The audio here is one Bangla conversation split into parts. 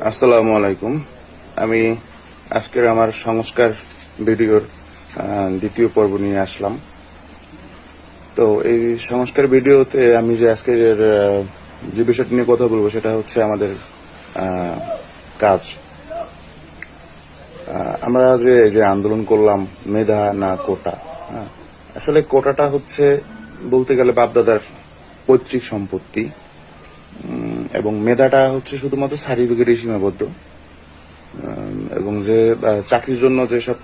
আসসালামু আলাইকুম। আমি আজকের আমার সংস্কার ভিডিওর দ্বিতীয় পর্ব নিয়ে আসলাম। তো এই সংস্কার ভিডিওতে আমি যে আজকের যে বিষয়টি নিয়ে কথা বলব সেটা হচ্ছে আমাদের কাজ। আমরা যে যে আন্দোলন করলাম মেধা না কোটা হ্যাঁ, আসলে কোটাটা হচ্ছে বলতে গেলে বাপদাদার পৈতৃক সম্পত্তি। এবং মেধাটা হচ্ছে শুধুমাত্র সার্টিফিকেটে সীমাবদ্ধ। এবং যে চাকরির জন্য যেসব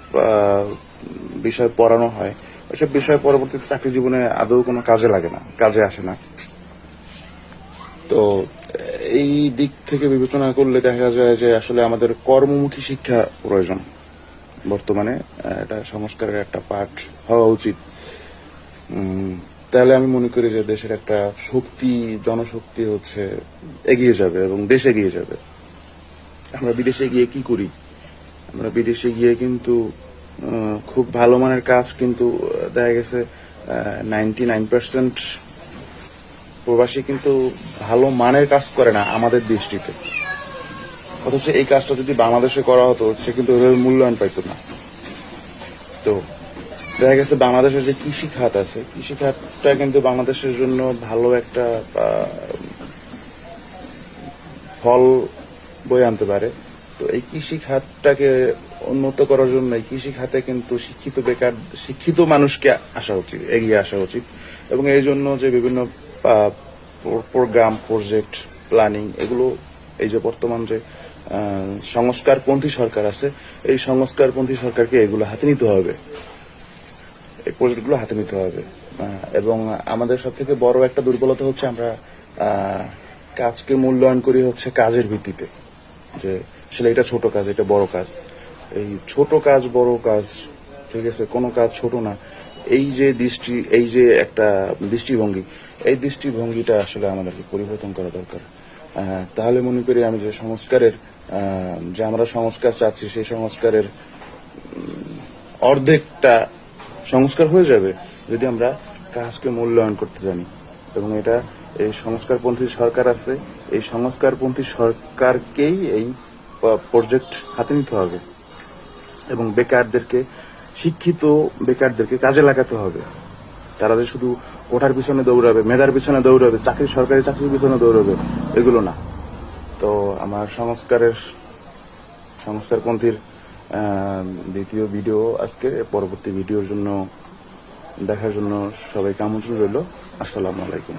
বিষয় পড়ানো হয় ওইসব বিষয় পরবর্তীতে চাকরি জীবনে আদৌ কোনো কাজে লাগে না, কাজে আসে না। তো, এই দিক থেকে বিবেচনা করলে দেখা যায় যে আসলে আমাদের কর্মমুখী শিক্ষা প্রয়োজন। বর্তমানে এটা সংস্কারের একটা পাঠ হওয়া উচিত। তাহলে আমি মনে করি যে দেশের একটা শক্তি, জনশক্তি হচ্ছে এগিয়ে যাবে এবং দেশ এগিয়ে যাবে। আমরা বিদেশে গিয়ে কি করি? আমরা বিদেশে গিয়ে কিন্তু খুব ভালো মানের কাজ কিন্তু দেখা গেছে নাইনটি নাইন পার্সেন্ট প্রবাসী কিন্তু ভালো মানের কাজ করে না আমাদের দৃষ্টিতে অথচ এই কাজটা যদি বাংলাদেশে করা হতো, সে কিন্তু ওইভাবে মূল্যায়ন পাইতো না। তো দেখা গেছে বাংলাদেশের যে কৃষি খাত আছে, কৃষি খাতটা কিন্তু বাংলাদেশের জন্য ভালো একটা ফল বয়ে আনতে পারে। তো এই কৃষি খাতটাকে উন্নত করার জন্য কৃষি খাতে কিন্তু শিক্ষিত বেকার, শিক্ষিত মানুষকে আসা উচিত, এগিয়ে আসা উচিত। এবং এই জন্য যে বিভিন্ন প্রোগ্রাম, প্রজেক্ট, প্ল্যানিং, এগুলো এই যে বর্তমান যে সংস্কারপন্থী সরকার আছে, এই সংস্কারপন্থী সরকারকে এগুলো হাতে নিতে হবে। এই প্রজেক্টগুলো হাতে নিতে হবে। এবং আমাদের সব থেকে বড় একটা দুর্বলতা হচ্ছে আমরা কাজকে মূল্যায়ন করি হচ্ছে কাজের ভিত্তিতে। যে আসলে এটা ছোট কাজ, এটা বড় কাজ। এই ছোট কাজ, বড় কাজ, ঠিক আছে, কোনো কাজ ছোট না। এই যে দৃষ্টি, এই যে একটা দৃষ্টিভঙ্গি, এই দৃষ্টিভঙ্গিটা আসলে আমাদেরকে পরিবর্তন করা দরকার। তাহলে মনে করি আমি যে সংস্কারের যে আমরা সংস্কার চাচ্ছি, সেই সংস্কারের অর্ধেকটা সংস্কার হয়ে যাবে যদি আমরা কাজকে মূল্যায়ন করতে জানি। এবং এটা এই সংস্কারপন্থী সরকার আছে, এই সংস্কারপন্থী সরকারকেই এই প্রজেক্ট হাতে নিতে হবে। এবং বেকারদেরকে, শিক্ষিত বেকারদেরকে কাজে লাগাতে হবে। তারা যে শুধু কোঠার পিছনে দৌড়াবে, মেধার পিছনে দৌড়াবে, চাকরি, সরকারি চাকরির পিছনে দৌড়াবে, এগুলো না। তো আমার সংস্কারের, সংস্কারপন্থীর দ্বিতীয় ভিডিও আজকে পরবর্তী ভিডিওর জন্য দেখার জন্য সবাইকে আমন্ত্রণ রইল। আসসালামু আলাইকুম।